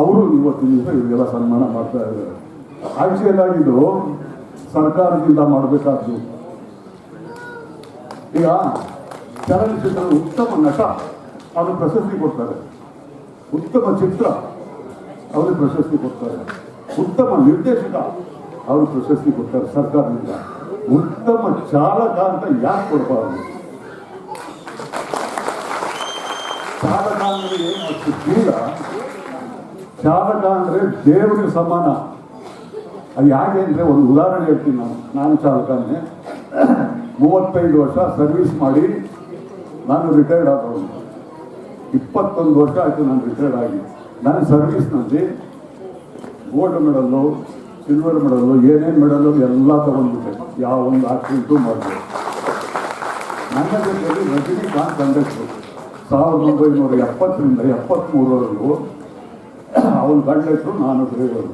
ಅವರು ಇವತ್ತಿನ ದಿವಸ ಇವರಿಗೆಲ್ಲ ಸನ್ಮಾನ ಮಾಡ್ತಾ ಇದ್ದಾರೆ. ಆಕ್ಚುಯಲ್ ಆಗಿದ್ದು ಸರ್ಕಾರದಿಂದ ಮಾಡಬೇಕಾದ್ದು. ಈಗ ಚಲನಚಿತ್ರದ ಉತ್ತಮ ನಟ ಅವರು ಪ್ರಶಸ್ತಿ ಕೊಡ್ತಾರೆ. ಉತ್ತಮ ಚಿತ್ರ ಅವರು ಪ್ರಶಸ್ತಿ ಕೊಡ್ತಾರೆ. ಉತ್ತಮ ನಿರ್ದೇಶಕ ಅವರು ಪ್ರಶಸ್ತಿ ಕೊಡ್ತಾರೆ ಸರ್ಕಾರದಿಂದ. ಉತ್ತಮ ಚಾಲಕ ಅಂತ ಯಾಕೆ ಕೊಡಬಾರದು? ಚಾಲಕ ಅಂದ್ರೆ ಏನು ಚಾಲಕ ಅಂದರೆ ದೇವರಿಗೆ ಸಮಾನ. ಅದು ಯಾಕೆ ಅಂದರೆ ಒಂದು ಉದಾಹರಣೆ ಹೇಳ್ತೀನಿ ನಾನು. ನಾನು ಚಾಲಕನೇ. ಮೂವತ್ತೈದು ವರ್ಷ ಸರ್ವಿಸ್ ಮಾಡಿ ನಾನು ರಿಟೈರ್ಡ್ ಆದವನು. ಇಪ್ಪತ್ತೊಂದು ವರ್ಷ ಆಯಿತು ನಾನು ರಿಟೈರ್ಡ್ ಆಗಿ. ನನ್ನ ಸರ್ವಿಸ್ನಲ್ಲಿ ಗೋಲ್ಡ್ ಮೆಡಲ್ಲು ಸಿಲ್ವರ್ ಮೆಡಲ್ಲು ಏನೇನು ಮೆಡಲ್ಲು ಎಲ್ಲ ತಗೊಂಡ್ಬಿಟ್ಟೆ. ಯಾವ ಒಂದು ಆಕ್ಸಿಡೆಂಟು ಮಾಡಿದೆ ನನ್ನ ಜೊತೆಯಲ್ಲಿ ರಜನಿಕಾಂತ್ ಕಂಡಕ್ಟ್ರು ಸಾವಿರದ ಒಂಬೈನೂರ ಎಪ್ಪತ್ತರಿಂದ ಎಪ್ಪತ್ತ್ಮೂರವರೆಗೂ ಅವನು ಕಂಡಕ್ಟ್ರು ನಾನು ಡ್ರೈವರು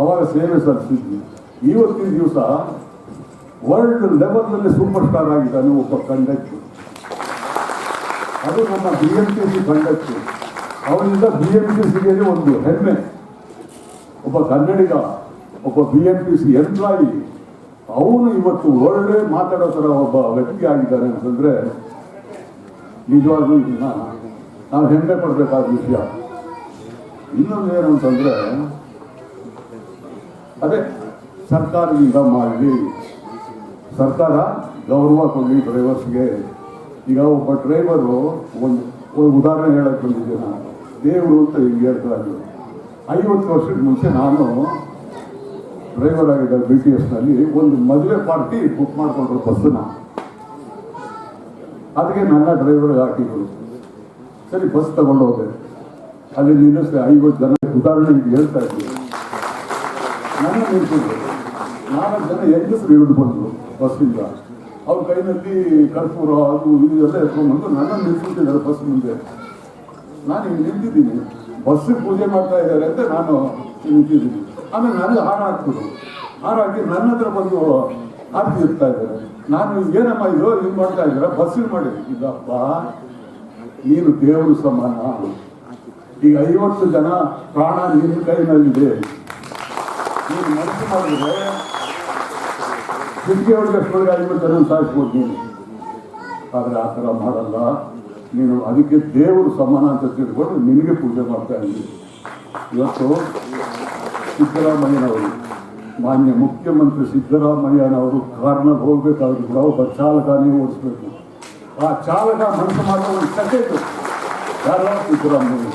ಅವರ ಸೇವೆ ಸಲ್ಲಿಸಿದ್ವಿ. ಇವತ್ತಿನ ದಿವಸ ವರ್ಲ್ಡ್ ಲೆವೆಲ್ನಲ್ಲಿ ಸೂಪರ್ ಸ್ಟಾರ್ ಆಗಿದ್ದಾನೆ ಒಬ್ಬ ಕಂಡಕ್ಟ್ ಅದು ನಮ್ಮ B M T C conduct ಅವನಿಂದ ಬಿ ಎಂ ಟಿ ಸಿಗೆ ಒಂದು ಹೆಮ್ಮೆ. ಒಬ್ಬ ಕನ್ನಡಿಗ, ಒಬ್ಬ B M T C employee ಅವನು ಇವತ್ತು ಒಳ್ಳೆ ಮಾತಾಡೋ ಥರ ಒಬ್ಬ ವ್ಯಕ್ತಿ ಆಗಿದ್ದಾನೆ ಅಂತಂದರೆ, ನಿಜವಾಗ್ಲೂ ನಾವು ಹೆಮ್ಮೆ ಪಡಬೇಕಾದ ವಿಷಯ. ಇನ್ನೊಂದು ಏನು ಅಂತಂದ್ರೆ ಅದೇ ಸರ್ಕಾರದಿಂದ ಮಾಡಿ, ಸರ್ಕಾರ ಗೌರವ ಕೊಡಲಿ ಡ್ರೈವರ್ಸ್ಗೆ ಈಗ ಒಬ್ಬ ಡ್ರೈವರು ಒಂದು ಒಂದು ಉದಾಹರಣೆ ಹೇಳಕ್ ಬಂದಿದ್ದೆ ನಾನು. ದೇವರು ಅಂತ ಹಿಂಗೆ ಹೇಳ್ತಾ ಐವತ್ತು ವರ್ಷದ ಮುಂಚೆ ನಾನು ಡ್ರೈವರ್ ಆಗಿದ್ದ ಬಿ ಟಿ ಎಸ್ನಲ್ಲಿ ಒಂದು ಮದುವೆ ಪಾರ್ಟಿ ಬುಕ್ ಮಾಡಿಕೊಂಡ್ರು ಬಸ್ಸನ್ನು. ಅದಕ್ಕೆ ನನ್ನ ಡ್ರೈವರ್ ಹಾಕಿದ್ರು. ಸರಿ, ಬಸ್ ತಗೊಂಡೋದೆ. ಅಲ್ಲಿ ನಿಲ್ಲಿಸಿದೆ, ಐವತ್ತು ಜನ ಉದಾಹರಣೆ ಈಗ ಹೇಳ್ತಾ ಇದ್ದೀವಿ ನನ್ನ ನಿಲ್ಸಿದ್ರು ನಾಲ್ಕು ಜನ ಹೆಂಗಸರು ಹಿಡಿದು ಬಂದರು ಬಸ್ಸಿಂದ ಅವ್ರ ಕೈನಲ್ಲಿ ಕರ್ಪೂರ ಅದು ಇದು ಎಲ್ಲ ಎತ್ಕೊಂಡ್ಬಂದು ನನ್ನ ನಿಲ್ಸ್ಬಿಟ್ಟಿದ್ದಾರೆ ಬಸ್ ಮುಂದೆ. ನಾನು ಹಿಂಗೆ ನಿಂತಿದ್ದೀನಿ. ಬಸ್ಸಿಗೆ ಪೂಜೆ ಮಾಡ್ತಾ ಇದ್ದಾರೆ ಅಂತ ನಾನು ನಿಂತಿದ್ದೀನಿ. ಆಮೇಲೆ ನನಗೆ ಹಾರ ಹಾಕ್ಬಿಟ್ಟು ಹಾರ ಹಾಕಿ ನನ್ನ ಹತ್ರ ಬಂದು ಹಾಕಿ ಇರ್ತಾ ಇದ್ದಾರೆ. ನಾನು ಏನಮ್ಮ ಇದು ಇದು ಮಾಡ್ತಾ ಇದ್ದೀರಾ? ಬಸ್ಸಿಗೆ ಮಾಡಿ. ಇದಪ್ಪ ನೀನು ದೇವರು ಸಮಾನ. ಈಗ ಐವತ್ತು ಜನ ಪ್ರಾಣ ನಿಮ್ಮ ಕೈನಲ್ಲಿದೆ. ನೀವು ಮನಸ್ಸು ಮಾಡಿದ್ರೆ ಸಿದ್ಧಿ ಅಷ್ಟೊಳಗೆ ಐವತ್ತು ಜನ ಸಾಯಿಸ್ಬೋದು ನೀನು ಆದರೆ ಆ ಥರ ಮಾಡಲ್ಲ. ನೀನು ಅದಕ್ಕೆ ದೇವರು ಸಮಾನ ಅಂತ ತಿಳ್ಕೊಂಡು ನಿನಗೆ ಪೂಜೆ ಮಾಡ್ತಾ ಇದ್ದೀನಿ. ಇವತ್ತು ಸಿದ್ದರಾಮಯ್ಯನವರು, ಮಾನ್ಯ ಮುಖ್ಯಮಂತ್ರಿ ಸಿದ್ದರಾಮಯ್ಯನವರು ಕಾರಣ ಹೋಗ್ಬೇಕಾದ್ರೂ ಕೂಡ ಒಬ್ಬ ಚಾಲಕನೇ ಓಡಿಸ್ಬೇಕು. ಆ ಚಾಲಕ ಮನಸ್ಸು ಮಾಡೋ ಒಂದು ಯಾರೋ ಸಿದ್ದರಾಮಯ್ಯ?